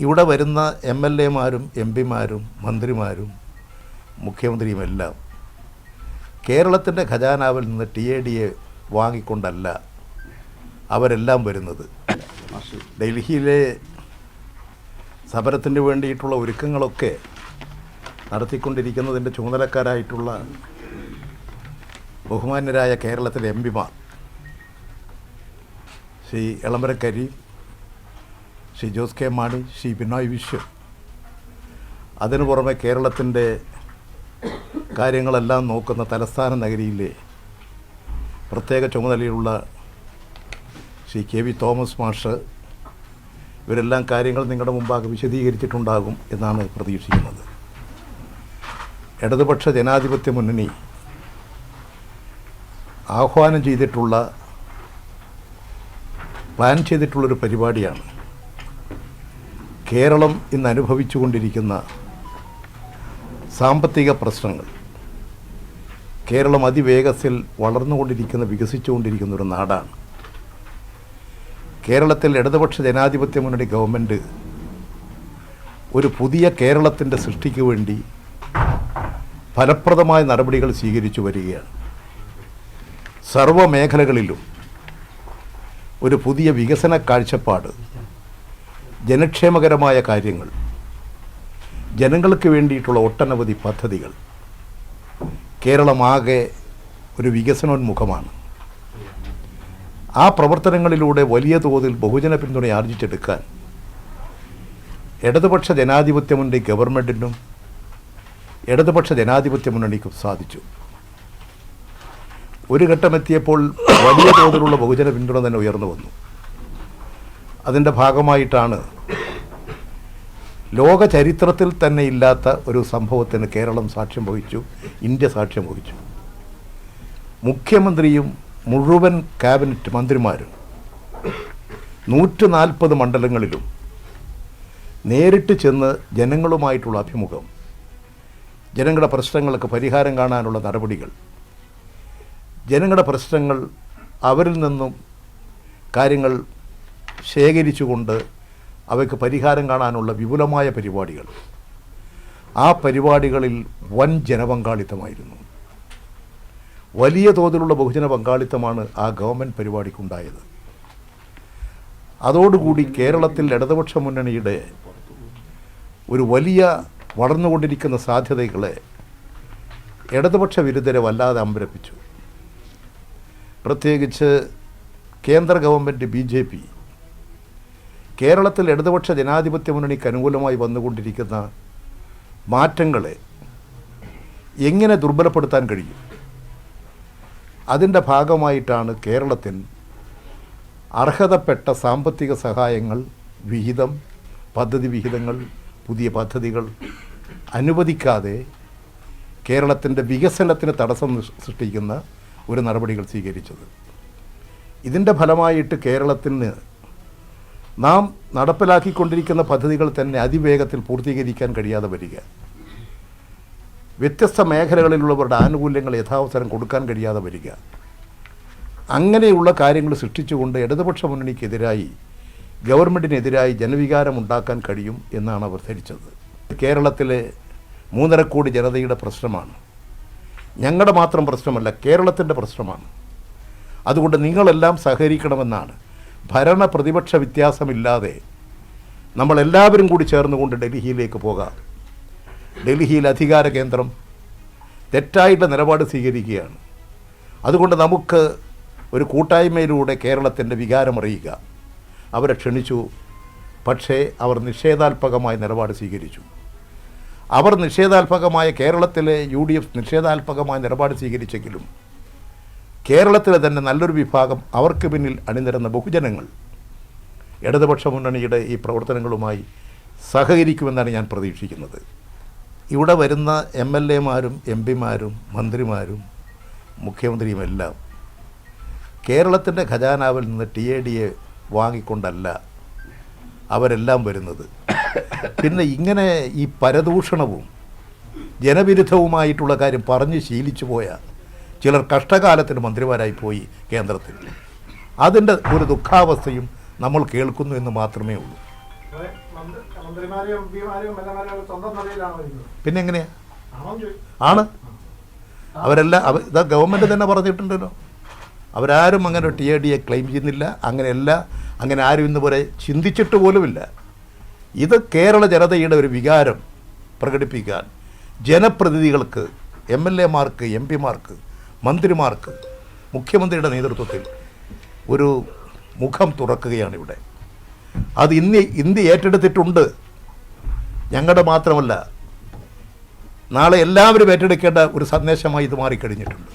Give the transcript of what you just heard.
ഇവിടെ വരുന്ന M L എമാരും എം പിമാരും മന്ത്രിമാരും മുഖ്യമന്ത്രിയുമെല്ലാം കേരളത്തിന്റെ ഖജാനാവിൽ നിന്ന് ടി എ ഡി എ വാങ്ങിക്കൊണ്ടല്ല അവരെല്ലാം വരുന്നത്. ഡൽഹിയിലെ സമരത്തിന് വേണ്ടിയിട്ടുള്ള ഒരുക്കങ്ങളൊക്കെ നടത്തിക്കൊണ്ടിരിക്കുന്നതിന്റെ ചുമതലക്കാരായിട്ടുള്ള ബഹുമാന്യരായ കേരളത്തിലെ എം പിമാർ ശ്രീ എളമരക്കരി ശ്രീ ജോസ് കെ മാണി ശ്രീ ബിനോയ് വിശ്വ. അതിനു പുറമെ കേരളത്തിന്റെ കാര്യങ്ങളെല്ലാം നോക്കുന്ന തലസ്ഥാന നഗരിയിലെ പ്രത്യേക ചുമതലയുള്ള ശ്രീ കെ വി തോമസ് മാഷ് ഇവരെല്ലാം കാര്യങ്ങൾ നിങ്ങളുടെ മുമ്പാകെ വിശദീകരിച്ചിട്ടുണ്ടാകും എന്നാണ് പ്രതീക്ഷിക്കുന്നത്. ഇടതുപക്ഷ ജനാധിപത്യ മുന്നണി ആഹ്വാനം ചെയ്തിട്ടുള്ള പ്ലാൻ ചെയ്തിട്ടുള്ളൊരു പരിപാടിയാണ്. കേരളം ഇന്ന് അനുഭവിച്ചുകൊണ്ടിരിക്കുന്ന സാമ്പത്തിക പ്രശ്നങ്ങൾ. കേരളം അതിവേഗത്തിൽ വളർന്നുകൊണ്ടിരിക്കുന്ന വികസിച്ചുകൊണ്ടിരിക്കുന്ന ഒരു നാടാണ്. കേരളത്തിൽ ഇടതുപക്ഷ ജനാധിപത്യ മുന്നണി ഗവൺമെന്റ് ഒരു പുതിയ കേരളത്തിന്റെ സൃഷ്ടിക്ക് വേണ്ടി ഫലപ്രദമായ നടപടികൾ സ്വീകരിച്ചു വരികയാണ്. സർവ മേഖലകളിലും ഒരു പുതിയ വികസന കാഴ്ചപ്പാട് ജനക്ഷേമകരമായ കാര്യങ്ങൾ. ജനങ്ങൾക്ക് വേണ്ടിയിട്ടുള്ള ഒട്ടനവധി പദ്ധതികൾ. കേരളമാകെ ഒരു വികസനോന്മുഖമാണ്. ആ പ്രവർത്തനങ്ങളിലൂടെ വലിയ തോതിൽ ബഹുജന പിന്തുണ ആർജിച്ചെടുക്കാൻ ഇടതുപക്ഷ ജനാധിപത്യ മുന്നണി ഗവൺമെന്റിനും ഇടതുപക്ഷ ജനാധിപത്യ മുന്നണിക്കും സാധിച്ചു. ഒരു ഘട്ടമെത്തിയപ്പോൾ വലിയ തോതിലുള്ള ബഹുജന പിന്തുണ തന്നെ ഉയർന്നു വന്നു. അതിന്റെ ഭാഗമായിട്ടാണ് ലോക ചരിത്രത്തിൽ തന്നെ ഇല്ലാത്ത ഒരു സംഭവത്തിന് കേരളം സാക്ഷ്യം വഹിച്ചു ഇന്ത്യ സാക്ഷ്യം വഹിച്ചു. മുഖ്യമന്ത്രിയും മുഴുവൻ ക്യാബിനറ്റ് മന്ത്രിമാരും നൂറ്റി നാൽപ്പത് മണ്ഡലങ്ങളിലും നേരിട്ട് ചെന്ന് ജനങ്ങളുമായിട്ടുള്ള അഭിമുഖം ജനങ്ങളുടെ പ്രശ്നങ്ങൾക്ക് പരിഹാരം കാണാനുള്ള നടപടികൾ ജനങ്ങളുടെ പ്രശ്നങ്ങൾ അവരിൽ നിന്നും കാര്യങ്ങൾ ശേഖരിച്ചുകൊണ്ട് അവയ്ക്ക് പരിഹാരം കാണാനുള്ള വിപുലമായ പരിപാടികൾ. ആ പരിപാടികളിൽ വൻ ജനപങ്കാളിത്തമായിരുന്നു. വലിയ തോതിലുള്ള ബഹുജന പങ്കാളിത്തമാണ് ആ ഗവൺമെന്റ് പരിപാടിക്കുണ്ടായത്. അതോടുകൂടി കേരളത്തിൽ ഇടതുപക്ഷ മുന്നണിയുടെ ഒരു വലിയ വളർന്നുകൊണ്ടിരിക്കുന്ന സാധ്യതകളെ ഇടതുപക്ഷ വിരുദ്ധരെ വല്ലാതെ അമ്പരപ്പിച്ചു. പ്രത്യേകിച്ച് കേന്ദ്ര ഗവൺമെന്റ് ബി ജെ പി കേരളത്തിൽ ഇടതുപക്ഷ ജനാധിപത്യ മുന്നണിക്ക് അനുകൂലമായി വന്നുകൊണ്ടിരിക്കുന്ന മാറ്റങ്ങളെ എങ്ങനെ ദുർബലപ്പെടുത്താൻ കഴിയും? അതിന്റെ ഭാഗമായിട്ടാണ് കേരളത്തിന് അർഹതപ്പെട്ട സാമ്പത്തിക സഹായങ്ങൾ വിഹിതം പദ്ധതി വിഹിതങ്ങൾ പുതിയ പദ്ധതികൾ അനുവദിക്കാതെ കേരളത്തിന്റെ വികസനത്തിന് തടസ്സം സൃഷ്ടിക്കുന്ന ഒരു നടപടികൾ സ്വീകരിച്ചത്. ഇതിന്റെ ഫലമായിട്ട് കേരളത്തിന് നാം നടപ്പിലാക്കിക്കൊണ്ടിരിക്കുന്ന പദ്ധതികൾ തന്നെ അതിവേഗത്തിൽ പൂർത്തീകരിക്കാൻ കഴിയാതെ വരിക. വ്യത്യസ്ത മേഖലകളിലുള്ളവരുടെ ആനുകൂല്യങ്ങൾ യഥാവസരം കൊടുക്കാൻ കഴിയാതെ വരിക. അങ്ങനെയുള്ള കാര്യങ്ങൾ സൃഷ്ടിച്ചുകൊണ്ട് ഇടതുപക്ഷ മുന്നണിക്കെതിരായി ഗവൺമെന്റിനെതിരായി ജനവികാരം ഉണ്ടാക്കാൻ കഴിയും എന്നാണ് അവർ ധരിച്ചത്. കേരളത്തിലെ മൂന്നര കോടി ജനതയുടെ പ്രശ്നമാണ്. ഞങ്ങളുടെ മാത്രം പ്രശ്നമല്ല കേരളത്തിന്റെ പ്രശ്നമാണ്. അതുകൊണ്ട് നിങ്ങളെല്ലാം സഹകരിക്കണമെന്നാണ്. ഭരണ പ്രതിപക്ഷ വ്യത്യാസമില്ലാതെ നമ്മളെല്ലാവരും കൂടി ചേർന്നുകൊണ്ട് ഡൽഹിയിലേക്ക് പോകാം. ഡൽഹിയിൽ അധികാര കേന്ദ്രം തെറ്റായിട്ടുള്ള നിലപാട് സ്വീകരിക്കുകയാണ്. അതുകൊണ്ട് നമുക്ക് ഒരു കൂട്ടായ്മയിലൂടെ കേരളത്തിന്റെ വികാരമറിയുക അവരെ ക്ഷണിച്ചു. പക്ഷേ അവർ നിഷേധാത്മകമായ നിലപാട് സ്വീകരിച്ചു. അവർ നിഷേധാത്മകമായ കേരളത്തിലെ യു ഡി എഫ് നിഷേധാത്മകമായ നിലപാട് സ്വീകരിച്ചെങ്കിലും കേരളത്തിലെ തന്നെ നല്ലൊരു വിഭാഗം അവർക്ക് പിന്നിൽ അണിനിരന്ന ബഹുജനങ്ങൾ. ഇടതുപക്ഷ മുന്നണിയുടെ ഈ പ്രവർത്തനങ്ങളുമായി സഹകരിക്കുമെന്നാണ് ഞാൻ പ്രതീക്ഷിക്കുന്നത്. ഇവിടെ വരുന്ന എം എൽ എമാരും എം പിമാരും മന്ത്രിമാരും മുഖ്യമന്ത്രിയുമെല്ലാം കേരളത്തിന്റെ ഖജാനാവിൽ നിന്ന് ടി എ ഡി എ വാങ്ങിക്കൊണ്ടല്ല അവരെല്ലാം വരുന്നത്. പിന്നെ ഇങ്ങനെ ഈ പരദൂഷണവും ജനവിരുദ്ധവുമായിട്ടുള്ള കാര്യം പറഞ്ഞ് ശീലിച്ചു പോയ ചിലർ കഷ്ടകാലത്തിന് മന്ത്രിമാരായി പോയി കേന്ദ്രത്തിൽ. അതിന്റെ ഒരു ദുഃഖാവസ്ഥയും നമ്മൾ കേൾക്കുന്നു എന്ന് മാത്രമേ ഉള്ളൂ. പിന്നെ എങ്ങനെയാ ആണോ ആണ്. അവരെല്ലാം അവ ഇതാ ഗവൺമെന്റ് തന്നെ പറഞ്ഞിട്ടുണ്ടല്ലോ. അവരാരും അങ്ങനെ ടി എ ഡിയെ ക്ലെയിം ചെയ്യുന്നില്ല. അങ്ങനെയല്ല അങ്ങനെ ആരും ഇന്ന് പോലെ ചിന്തിച്ചിട്ട് പോലുമില്ല. ഇത് കേരള ജനതയുടെ ഒരു വികാരം പ്രകടിപ്പിക്കാൻ ജനപ്രതിനിധികൾക്ക് എം എൽ എമാർക്ക് എം പിമാർക്ക് മന്ത്രിമാർക്ക് മുഖ്യമന്ത്രിയുടെ നേതൃത്വത്തിൽ ഒരു മുഖം തുറക്കുകയാണ് ഇവിടെ അത് ഇന്ന് ഇന്ത്യ ഏറ്റെടുത്തിട്ടുണ്ട്. ഞങ്ങളുടെ മാത്രമല്ല നാളെ എല്ലാവരും ഏറ്റെടുക്കേണ്ട ഒരു സന്ദേശമായി ഇത് മാറിക്കഴിഞ്ഞിട്ടുണ്ട്.